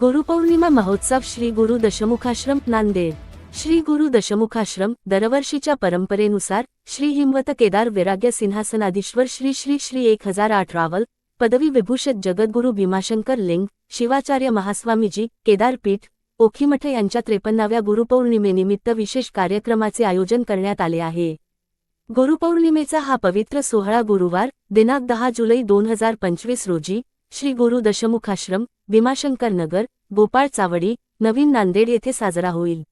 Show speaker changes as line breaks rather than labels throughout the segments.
गुरुपौर्णिमा महोत्सव श्री गुरु दशमुखाश्रम नांदेड. श्री गुरु दशमुखाश्रम दरवर्षीच्या परंपरेनुसार श्री हिमवत केदार वैराग्य सिंहासनाधीश्वर श्री श्री श्री एक हजार आठ रावल पदवी विभूषित जगद्गुरु भीमाशंकर लिंग शिवाचार्य महास्वामीजी केदारपीठ ओखीमठ यांच्या त्रेपन्नाव्या गुरुपौर्णिमेनिमित्त विशेष कार्यक्रमाचे आयोजन करण्यात आले आहे. गुरुपौर्णिमेचा हा पवित्र सोहळा गुरुवार दिनांक दहा जुलै दोन हजार पंचवीस रोजी श्री गुरु दशमुखाश्रम भीमाशंकर नगर गोपाळ चावडी नवीन नांदेड येथे साजरा होईल.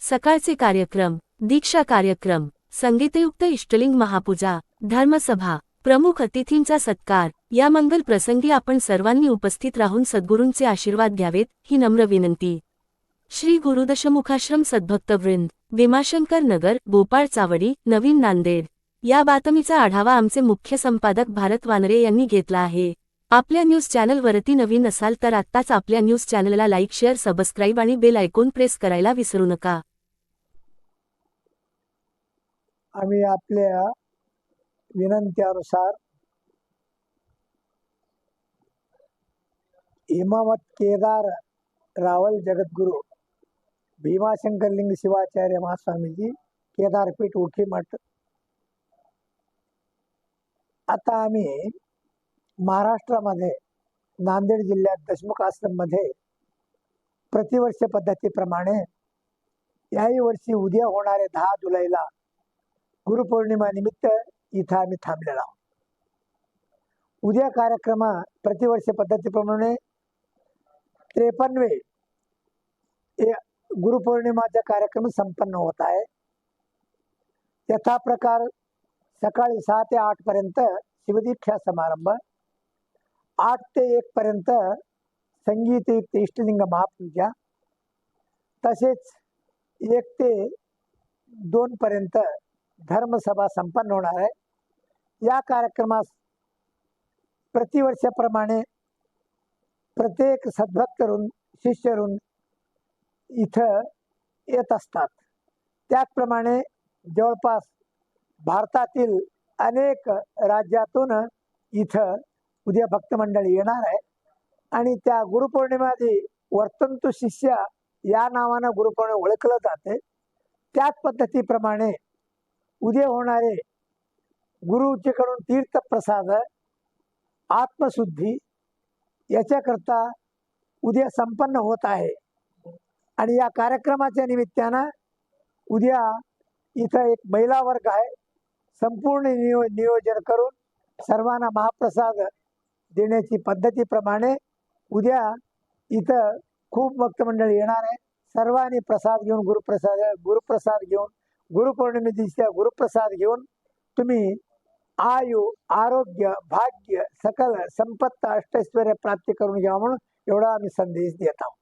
सकाळचे कार्यक्रम दीक्षा कार्यक्रम संगीतयुक्त इष्टलिंग महापूजा धर्मसभा प्रमुख अतिथींचा सत्कार या मंगल प्रसंगी आपण सर्वांनी उपस्थित राहून सद्गुरूंचे आशीर्वाद घ्यावेत ही नम्र विनंती. श्री गुरुदशमुखाश्रम सद्भक्तवृंद भीमाशंकर नगर गोपाळ चावडी नवीन नांदेड. या बातमीचा आढावा आमचे मुख्य संपादक भारत वानरे यांनी घेतला आहे. आपल्या न्यूज चॅनलवरती नवीन असाल तर आत्ताच आपल्या न्यूज चॅनलला लाईक शेअर सबस्क्राईब आणि बेल ऐकून प्रेस करायला विसरू नका.
आम्ही आपल्या विनंत्यानुसार इमामत केदार रावल जगद्गुरु भीमाशंकर लिंग शिवाचार्य महास्वामीजी केदारपीठ उठी मठ आता आम्ही महाराष्ट्रामध्ये नांदेड जिल्ह्यात दशमुख आश्रममध्ये प्रतिवर्ष पद्धतीप्रमाणे याही वर्षी उद्या होणारे दहा जुलैला गुरुपौर्णिमानिमित्त इथं आम्ही थांबलेलो आहोत. उद्या कार्यक्रम प्रतिवर्ष पद्धतीप्रमाणे त्रेपन्नवे हे गुरुपौर्णिमाचा कार्यक्रम संपन्न होत आहे. यथा प्रकार सकाळी सहा ते आठ पर्यंत शिवदीक्षा समारंभ आठ ते एक पर्यंत संगीतयुक्त इष्टलिंग महापूजा तसेच एक ते दोन पर्यंत धर्मसभा संपन्न होणार आहे. या कार्यक्रमास प्रतिवर्षाप्रमाणे प्रत्येक सद्भक्तरून शिष्यरून इथं येत असतात. त्याचप्रमाणे जवळपास भारतातील अनेक राज्यातून इथं उद्या भक्तमंडळी येणार आहे. आणि त्या गुरुपौर्णिमादी वर्तंतु शिष्य या नावानं गुरुपौर्णिमा ओळखलं जाते. त्याच पद्धतीप्रमाणे उद्या होणारे गुरुजीकडून तीर्थप्रसाद आत्मशुद्धी याच्याकरता उद्या संपन्न होत आहे. आणि या कार्यक्रमाच्या निमित्तानं उद्या इथं एक महिला वर्ग आहे. संपूर्ण नियो नियोजन करून सर्वांना महाप्रसाद देण्याची पद्धतीप्रमाणे उद्या इथं खूप भक्तमंडळ येणार आहे सर्वांनी प्रसाद घेऊन गुरुप्रसाद गुरुप्रसाद घेऊन गुरुपौर्णिमे दिवशी गुरुप्रसाद घेऊन तुम्ही आयु आरोग्य भाग्य सकल संपत्त अष्टैश्वर्य प्राप्ती करून घ्या म्हणून एवढा आम्ही संदेश देत आहोत.